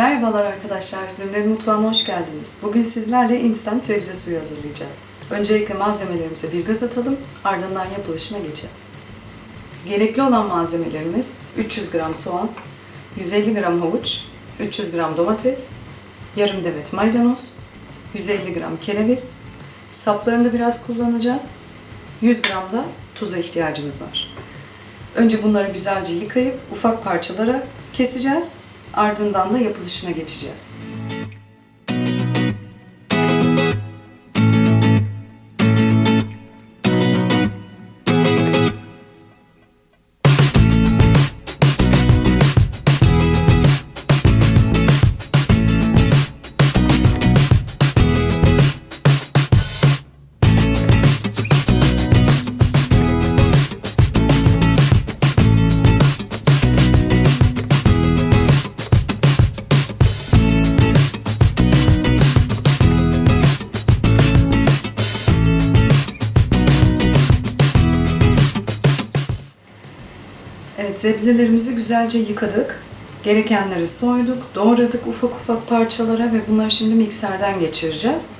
Merhabalar arkadaşlar, Zümre'nin mutfağına hoş geldiniz. Bugün sizlerle instant sebze suyu hazırlayacağız. Öncelikle malzemelerimize bir göz atalım, ardından yapılışına geçelim. Gerekli olan malzemelerimiz 300 gram soğan, 150 gram havuç, 300 gram domates, yarım demet maydanoz, 150 gram kereviz, saplarını biraz kullanacağız, 100 gram da tuza ihtiyacımız var. Önce bunları güzelce yıkayıp ufak parçalara keseceğiz. Ardından da yapılışına geçeceğiz. Sebzelerimizi güzelce yıkadık. Gerekenleri soyduk, doğradık ufak ufak parçalara ve bunları şimdi mikserden geçireceğiz.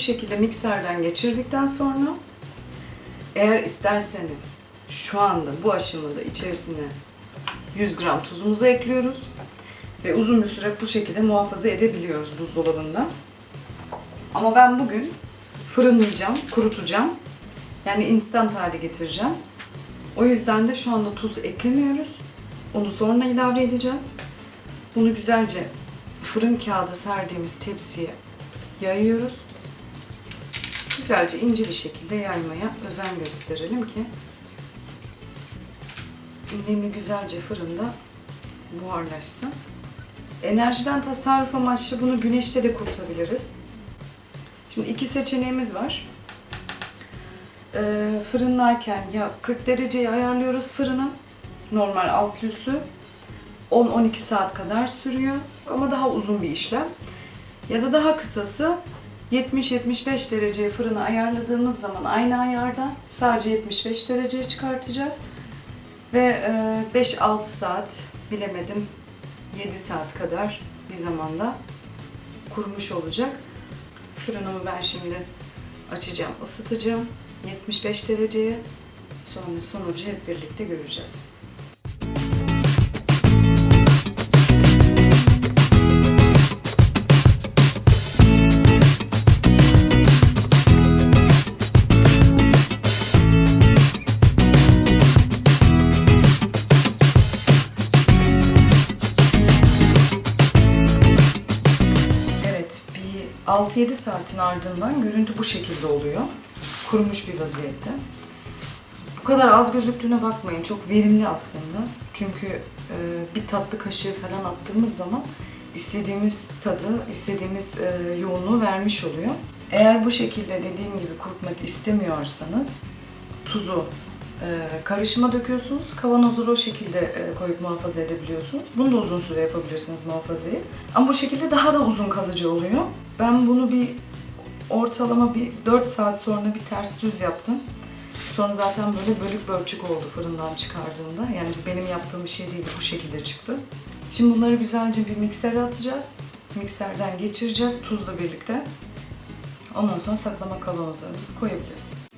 Şekilde mikserden geçirdikten sonra eğer isterseniz şu anda bu aşamada içerisine 100 gram tuzumuzu ekliyoruz ve uzun bir süre bu şekilde muhafaza edebiliyoruz buzdolabında. Ama ben bugün fırınlayacağım, kurutacağım. Yani instant hale getireceğim. O yüzden de şu anda tuz eklemiyoruz. Onu sonra ilave edeceğiz. Bunu güzelce fırın kağıdı serdiğimiz tepsiye yayıyoruz güzelce ince bir şekilde yaymaya özen gösterelim ki nemi güzelce fırında buharlaşsın. Enerjiden tasarruf amaçlı bunu güneşte de kurutabiliriz. Şimdi iki seçeneğimiz var. Ee, fırınlarken ya 40 dereceye ayarlıyoruz fırını. Normal altlı üstlü. 10-12 saat kadar sürüyor ama daha uzun bir işlem. Ya da daha kısası 70-75 dereceye fırını ayarladığımız zaman aynı ayarda sadece 75 dereceye çıkartacağız. Ve 5-6 saat bilemedim 7 saat kadar bir zamanda kurumuş olacak. Fırınımı ben şimdi açacağım, ısıtacağım 75 dereceye. Sonra sonucu hep birlikte göreceğiz. 6-7 saatin ardından görüntü bu şekilde oluyor. Kurumuş bir vaziyette. Bu kadar az gözüktüğüne bakmayın. Çok verimli aslında. Çünkü e, bir tatlı kaşığı falan attığımız zaman istediğimiz tadı, istediğimiz e, yoğunluğu vermiş oluyor. Eğer bu şekilde dediğim gibi kurutmak istemiyorsanız tuzu e, karışıma döküyorsunuz. Kavanozu o şekilde e, koyup muhafaza edebiliyorsunuz. Bunu da uzun süre yapabilirsiniz muhafazayı. Ama bu şekilde daha da uzun kalıcı oluyor. Ben bunu bir ortalama bir 4 saat sonra bir ters düz yaptım. Sonra zaten böyle bölük bölçük oldu fırından çıkardığımda. Yani benim yaptığım bir şey değil, bu şekilde çıktı. Şimdi bunları güzelce bir miksere atacağız. Mikserden geçireceğiz tuzla birlikte. Ondan sonra saklama kavanozlarımızı koyabiliriz.